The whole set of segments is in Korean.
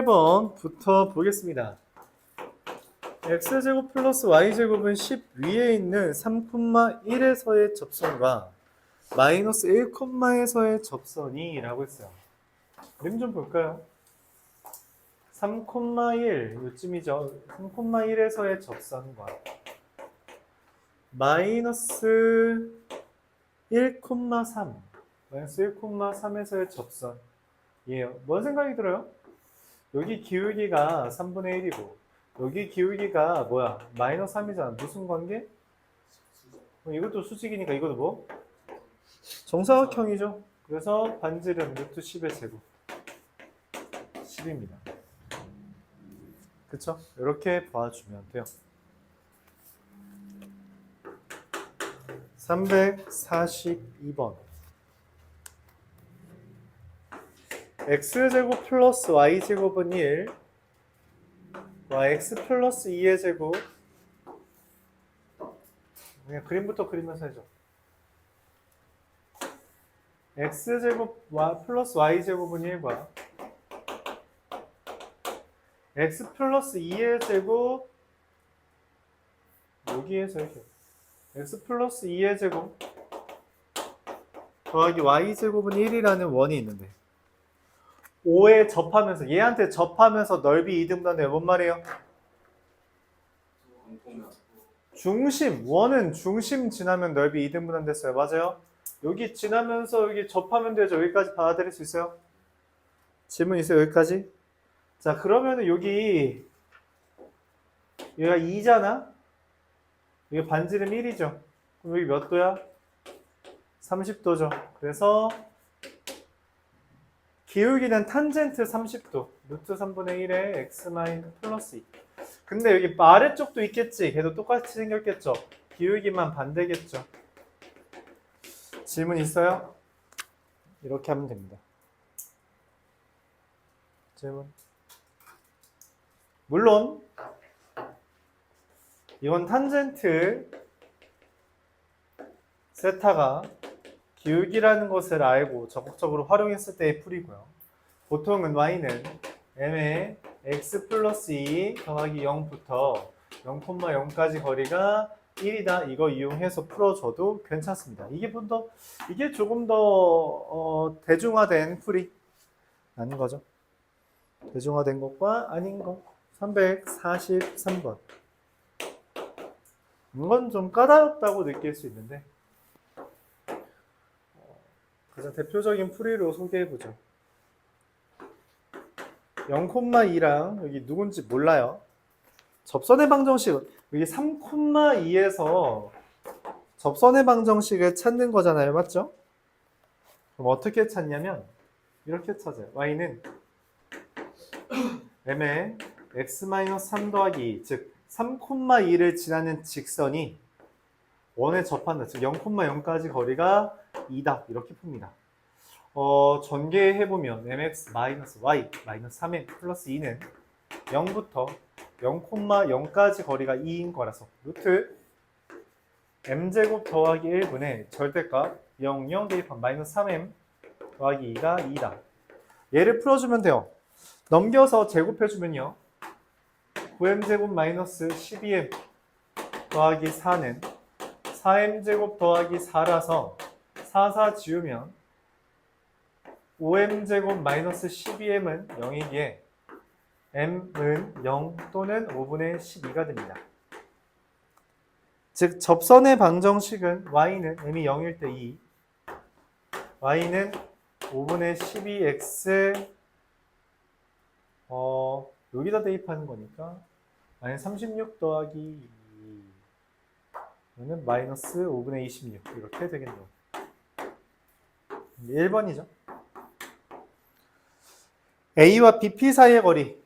18번부터 보겠습니다. x제곱 플러스 y제곱은 10 위에 있는 3,1에서의 접선과 마이너스 1,에서의 접선이 라고 했어요. 그림 좀 볼까요? 3,1 요쯤이죠. 3,1에서의 접선과 마이너스 1,3 마이너스 1,3에서의 접선 이에요. 뭔 생각이 들어요? 여기 기울기가 3분의 1이고 여기 기울기가 뭐야? 마이너스 3이잖아. 무슨 관계? 어, 이것도 수직이니까 이것도 뭐? 정사각형이죠. 그래서 반지름 루트 10의 제곱 10입니다. 그쵸? 이렇게 봐주면 돼요. 342번 x제곱 플러스 y제곱은 1 yx 플러스 2의 제곱. 그냥 그림부터 그리면서 해줘. x제곱 플러스 y제곱은 1과 x 플러스 2의 제곱 여기에서 해줘. x 플러스 2의 제곱 더하기 y제곱은 1이라는 원이 있는데 5에 접하면서 얘한테 접하면서 넓이 2등분한데 뭔 말이에요? 중심 원은 중심 지나면 넓이 2등분한 됐어요 맞아요? 여기 지나면서 여기 접하면 되죠 여기까지 받아들일 수 있어요? 질문 있어요 여기까지? 자 그러면은 여기 여기가 2잖아? 여기 반지름 1이죠 그럼 여기 몇 도야? 30도죠 그래서 기울기는 탄젠트 30도 루트 3분의 1에 x 마이너스 플러스 2 근데 여기 아래쪽도 있겠지. 걔도 똑같이 생겼겠죠. 기울기만 반대겠죠. 질문 있어요? 이렇게 하면 됩니다. 질문. 물론 이건 탄젠트 세타가 기울기라는 것을 알고 적극적으로 활용했을 때의 풀이고요. 보통은 y는 m의 x 플러스 2 더하기 0부터 0,0까지 거리가 1이다. 이거 이용해서 풀어줘도 괜찮습니다. 이게 좀 더, 이게 조금 더 어, 대중화된 풀이라는 거죠. 대중화된 것과 아닌 것. 343번. 이건 좀 까다롭다고 느낄 수 있는데 가장 대표적인 풀이로 소개해보죠. 0,2랑 여기 누군지 몰라요. 접선의 방정식 여기 3,2에서 접선의 방정식을 찾는 거잖아요. 맞죠? 그럼 어떻게 찾냐면 이렇게 찾아요. y는 m의 x-3 더하기 2, 즉 3,2를 지나는 직선이 원에 접한다. 즉 0,0까지 거리가 2다. 이렇게 풉니다. 어, 전개해보면 mx 마이너스 y 마이너스 3m 플러스 2는 0부터 0,0까지 거리가 2인 거라서 루트 m제곱 더하기 1분의 절대값 0, 0 대입한 마이너스 3m 더하기 2가 2다. 얘를 풀어주면 돼요. 넘겨서 제곱해주면요. 9m제곱 마이너스 12m 더하기 4는 4m제곱 더하기 4라서 4, 4 지우면 5m제곱 마이너스 12m은 0이기에 m은 0 또는 5분의 12가 됩니다. 즉 접선의 방정식은 y는 m이 0일 때 2, y는 5분의 12x 어, 여기다 대입하는 거니까 마이너스 36 더하기 2 이거는 마이너스 5분의 26 이렇게 되겠네요. 1번이죠. A와 BP 사이의 거리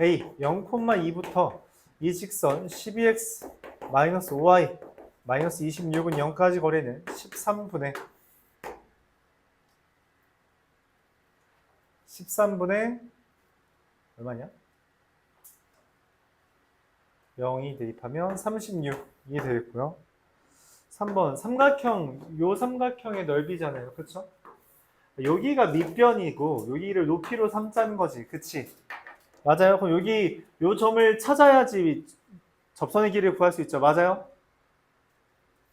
A 0,2부터 이 직선 12x 마이너스 5y 마이너스 26은 0까지 거리는 13분의 13분의 얼마냐? 0이 대입하면 36이 되겠고요. 3번 삼각형 요 삼각형의 넓이잖아요. 그렇죠? 여기가 밑변이고 여기를 높이로 삼자는 거지. 그치? 맞아요. 그럼 여기 요 점을 찾아야지 접선의 길이를 구할 수 있죠. 맞아요?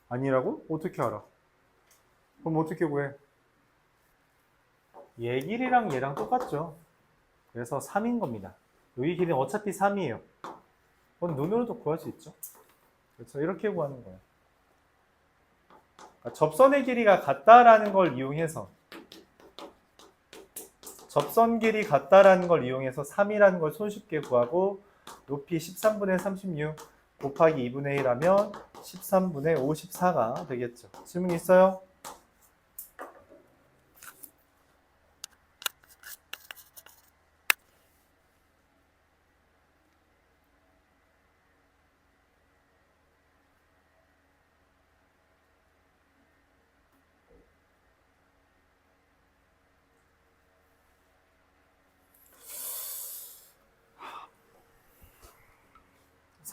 아니라고? 어떻게 알아? 그럼 어떻게 구해? 얘 길이랑 얘랑 똑같죠. 그래서 3인 겁니다. 여기 길이는 어차피 3이에요. 그건 눈으로도 구할 수 있죠. 그렇죠. 이렇게 구하는 거예요. 그러니까 접선의 길이가 같다라는 걸 이용해서 접선 길이 같다라는 걸 이용해서 3이라는 걸 손쉽게 구하고 높이 13분의 36 곱하기 2분의 1 하면 13분의 54가 되겠죠. 질문 있어요?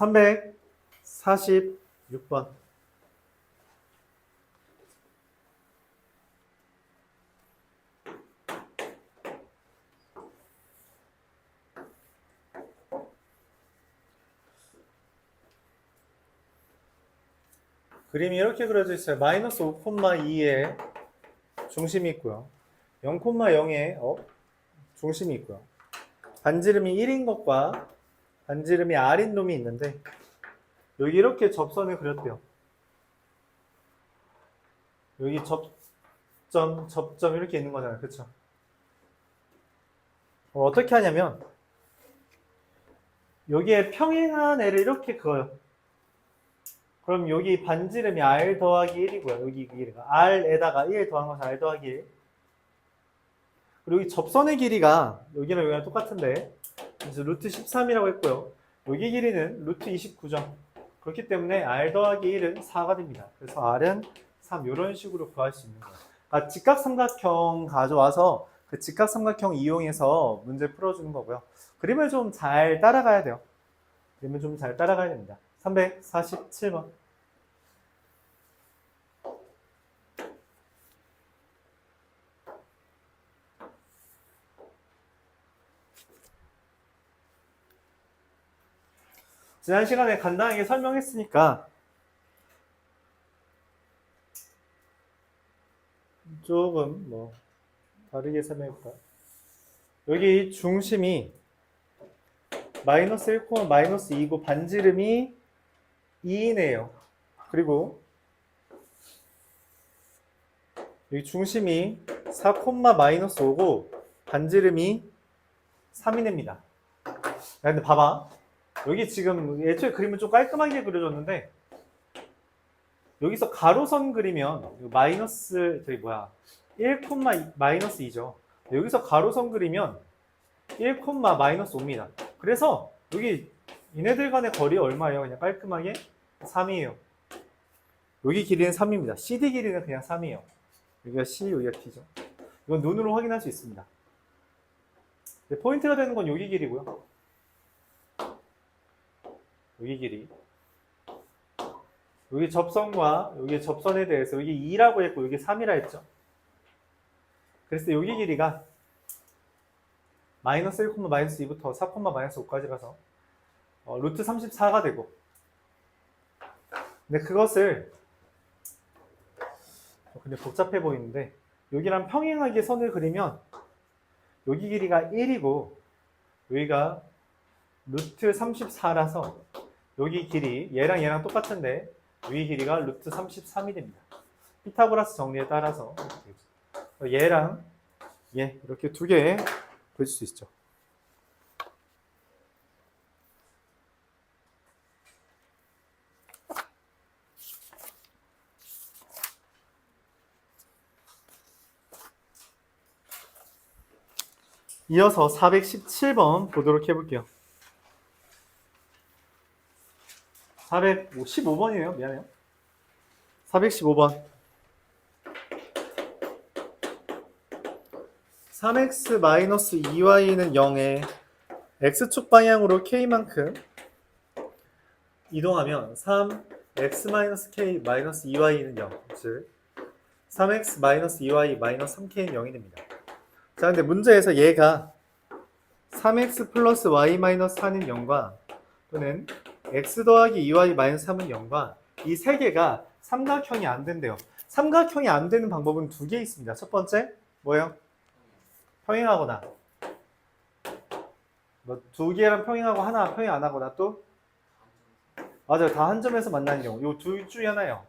삼백사십육 번 그림이 이렇게 그려져 있어요. 마이너스 5,2에 중심이 있고요. 0,0에 어? 중심이 있고요. 반지름이 1인 것과 반지름이 R인 놈이 있는데 여기 이렇게 접선을 그렸대요. 여기 접점, 접점 이렇게 있는 거잖아요. 그쵸? 어, 어떻게 하냐면 여기에 평행한 애를 이렇게 그어요. 그럼 여기 반지름이 R 더하기 1이고요. 여기 길이가 R에다가 1 더한 것은 R 더하기 1. 그리고 이 접선의 길이가 여기랑 여기랑 똑같은데 그래서 루트 13이라고 했고요. 여기 길이는 루트 29점. 그렇기 때문에 R 더하기 1은 4가 됩니다. 그래서 R은 3 이런 식으로 구할 수 있는 거예요. 아, 직각삼각형 가져와서 그 직각삼각형 이용해서 문제 풀어주는 거고요. 그림을 좀 잘 따라가야 돼요. 그림을 좀 잘 따라가야 됩니다. 347번. 지난 시간에 간단하게 설명했으니까 조금 뭐 다르게 설명해볼까요? 여기 중심이 마이너스 1, 마이너스 2고 반지름이 2이네요. 그리고 여기 중심이 4, 마이너스 5고 반지름이 3이냅니다. 야, 근데 봐봐. 여기 지금 애초에 그림을 좀 깔끔하게 그려줬는데 여기서 가로선 그리면 마이너스 저기 뭐야 1, 마이너스 2죠. 여기서 가로선 그리면 1, 마이너스 5입니다. 그래서 여기 얘네들 간의 거리 얼마예요? 그냥 깔끔하게 3이에요. 여기 길이는 3입니다. CD 길이는 그냥 3이에요. 여기가 C, 여기가 T죠. 이건 눈으로 확인할 수 있습니다. 포인트가 되는 건 여기 길이고요. 여기 길이. 여기 접선과 여기 접선에 대해서 여기 2라고 했고 여기 3이라 했죠. 그래서 여기 길이가 마이너스 1, 마이너스 2부터 4, 마이너스 5까지 가서 어, 루트 34가 되고 근데 그것을 어, 근데 복잡해 보이는데 여기랑 평행하게 선을 그리면 여기 길이가 1이고 여기가 루트 34라서 여기 길이 얘랑 얘랑 똑같은데 여기 길이가 루트 33이 됩니다. 피타고라스 정리에 따라서 얘랑 얘 이렇게 두 개 그릴 수 있죠. 이어서 417번 보도록 해볼게요. 415번이에요. 미안해요. 415번. 3x-2y는 0에 x축 방향으로 k만큼 이동하면 3x-k-2y는 0, 즉 3x-2y-3k는 0이 됩니다. 자, 근데 문제에서 얘가 3x 플러스 y 마이너스 4는 0과 또는 x 더하기 2y 마이너스 3은 0과 이 세 개가 삼각형이 안 된대요. 삼각형이 안 되는 방법은 두 개 있습니다. 첫 번째 뭐예요? 평행하거나 뭐 두 개랑 평행하고 하나 평행 안 하거나 또 맞아요. 다 한 점에서 만나는 경우. 요 둘 중에 하나예요.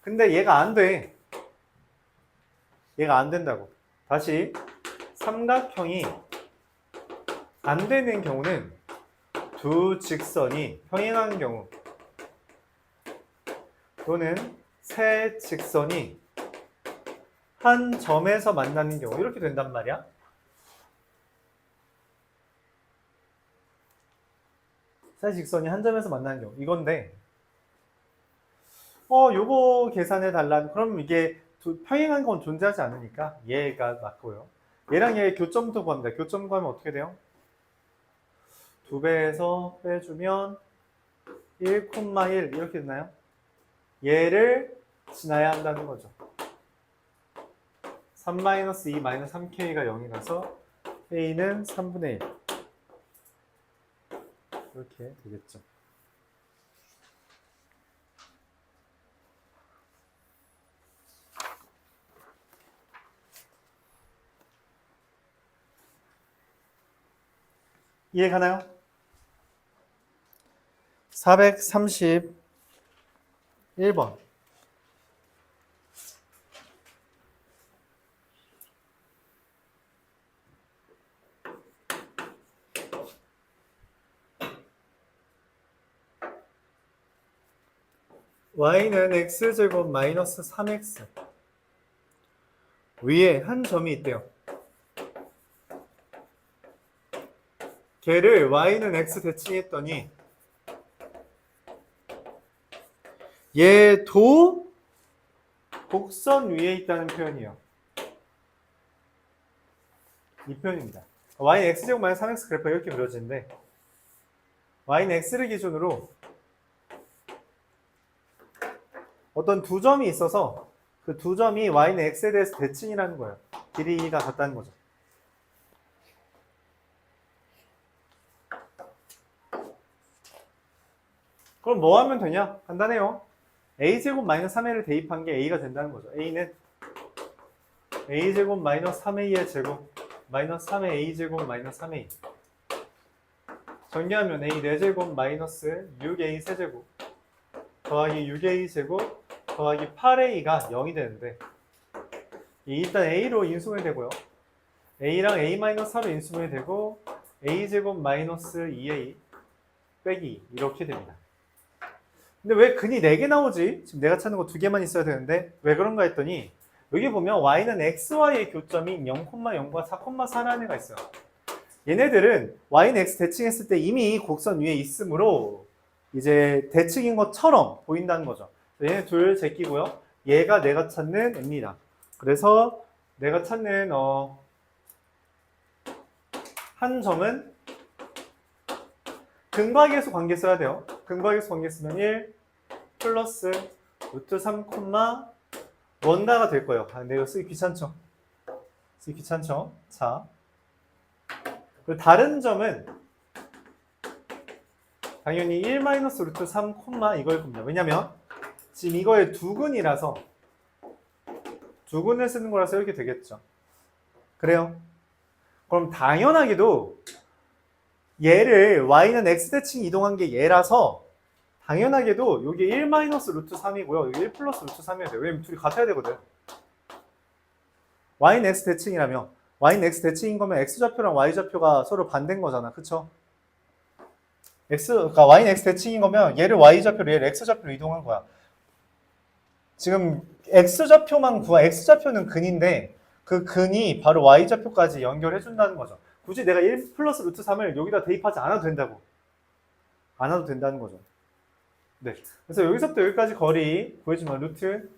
근데 얘가 안 돼. 얘가 안 된다고. 다시 삼각형이 안 되는 경우는 두 직선이 평행한 경우 또는 세 직선이 한 점에서 만나는 경우 이렇게 된단 말이야. 세 직선이 한 점에서 만나는 경우 이건데 어 요거 계산해 달라는 그럼 이게 두- 평행한 건 존재하지 않으니까 얘가 맞고요. 얘랑 얘 교점도 구합니다. 교점 구하면 어떻게 돼요? 두 배에서 빼주면 1,1 이렇게 되나요? 얘를 지나야 한다는 거죠. 3-2 마이너스 3k가 0이라서 a는 3분의 1 이렇게 되겠죠. 이해 가나요? 431번. y는 x제곱 마이너스 3x 위에 한 점이 있대요. 걔를 y는 x 대칭했더니 얘도 곡선 위에 있다는 표현이에요. 이 표현입니다. y는 x제곱 마이너스 3x 그래프가 이렇게 그려지는데 y는 x를 기준으로 어떤 두 점이 있어서 그 두 점이 y는 x에 대해서 대칭이라는 거예요. 길이가 같다는 거죠. 그럼 뭐 하면 되냐? 간단해요. A제곱 마이너스 3a를 대입한 게 a가 된다는 거죠. a는 a제곱 마이너스 3a의 제곱 마이너스 3의 a제곱 마이너스 3a 정리하면 a 4제곱 마이너스 6a 세제곱 더하기 6a 제곱 더하기 8a가 0이 되는데 이 일단 a로 인수분해 되고요. a랑 a-4로 인수분해 되고 a제곱 마이너스 2a 빼기 이렇게 됩니다. 근데 왜 근이 4개 나오지? 지금 내가 찾는 거 2개만 있어야 되는데 왜 그런가 했더니 여기 보면 y는 xy의 교점이 0,0과 4,4라는 애가 있어요. 얘네들은 y는 x 대칭했을 때 이미 곡선 위에 있으므로 이제 대칭인 것처럼 보인다는 거죠. 얘네 둘 제끼고요. 얘가 내가 찾는 애입니다. 그래서 내가 찾는 어, 한 점은 근과 계수 관계 써야 돼요. 근과 계수 관계 쓰면 1 플러스 루트 3 콤마 원다가 될 거예요. 아, 이거 쓰기 귀찮죠? 쓰기 귀찮죠? 자. 그리고 다른 점은 당연히 1 마이너스 루트 3 콤마 이걸 겁니다. 왜냐면 지금 이거의 두근이라서 두근을 쓰는 거라서 이렇게 되겠죠. 그래요? 그럼 당연하게도 얘를 y는 x 대칭 이동한 게 얘라서 당연하게도 여기 1 마이너스 루트 3이고요. 여기 1 플러스 루트 3이어야 돼요. 왜냐면 둘이 같아야 되거든. y는 x 대칭이라며 y는 x 대칭인 거면 x 좌표랑 y 좌표가 서로 반대인 거잖아. 그쵸? x, 그러니까 y는 x 대칭인 거면 얘를 y 좌표로 얘를 x 좌표로 이동한 거야. 지금 x 좌표만 구하, x 좌표는 근인데 그 근이 바로 y 좌표까지 연결해 준다는 거죠. 굳이 내가 1 플러스 루트 3을 여기다 대입하지 않아도 된다고. 안 와도 된다는 거죠. 네. 그래서 여기서부터 여기까지 거리 구해주면 루트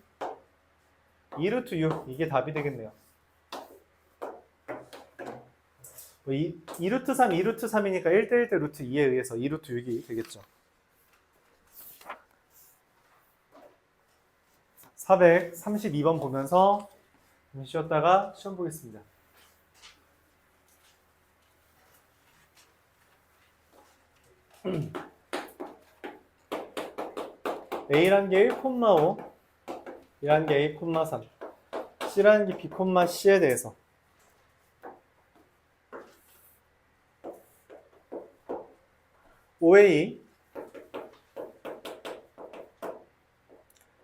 2 루트 6 이게 답이 되겠네요. 뭐 2, 2 루트 3, 2 루트 3이니까 1대 1대 루트 2에 의해서 2 루트 6이 되겠죠. 432번 보면서 좀 쉬었다가 시험 보겠습니다. A란 게 1,5, B란 게 1,3, C라는 게 B, C에 대해서 OA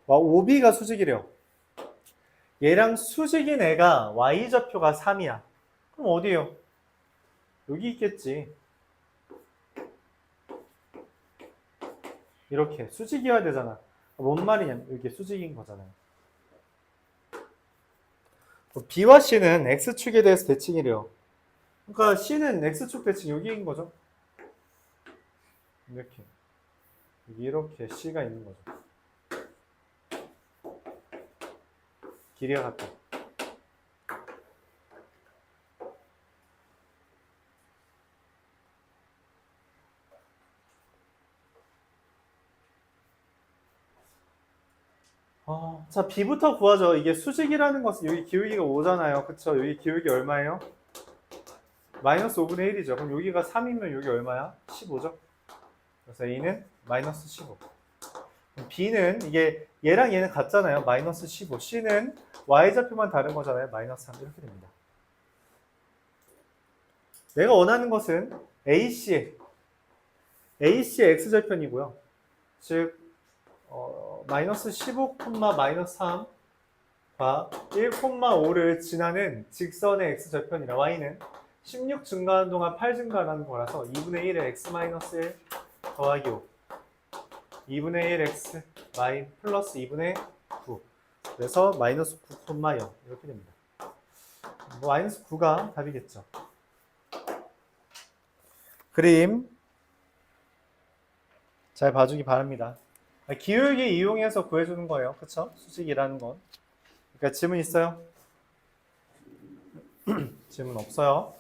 와, OB가 수직이래요. 얘랑 수직인 애가 Y좌표가 3이야. 그럼 어디에요? 여기 있겠지. 이렇게 수직이어야 되잖아. 뭔 말이냐면 이게 수직인 거잖아요. B와 C는 X축에 대해서 대칭이래요. 그러니까 C는 X축 대칭 여기인 거죠. 이렇게. 이렇게 C가 있는 거죠. 길이가 같다. 아, 자, B부터 구하죠. 이게 수직이라는 것은 여기 기울기가 5잖아요. 그쵸? 여기 기울기 얼마예요? 마이너스 5분의 1이죠. 그럼 여기가 3이면 여기 얼마야? 15죠? 그래서 A는 마이너스 15. 그럼 B는 이게 얘랑 얘는 같잖아요. 마이너스 15. C는 Y좌표만 다른 거잖아요. 마이너스 3 이렇게 됩니다. 내가 원하는 것은 AC, AC의 X절편이고요. 즉, 어, 마이너스 15, 마이너스 3과 1,5를 지나는 직선의 X절편이라 Y는 16 증가하는 동안 8 증가하는 거라서 2분의 1의 X 마이너스 1 더하기 5 2분의 1 X 마이 플러스 2분의 9 그래서 마이너스 9,0 이렇게 됩니다. 뭐 마이너스 9가 답이겠죠. 그림 잘 봐주기 바랍니다. 기울기 이용해서 구해주는 거예요. 그쵸? 수직이라는 건. 그러니까 질문 있어요? 질문 없어요.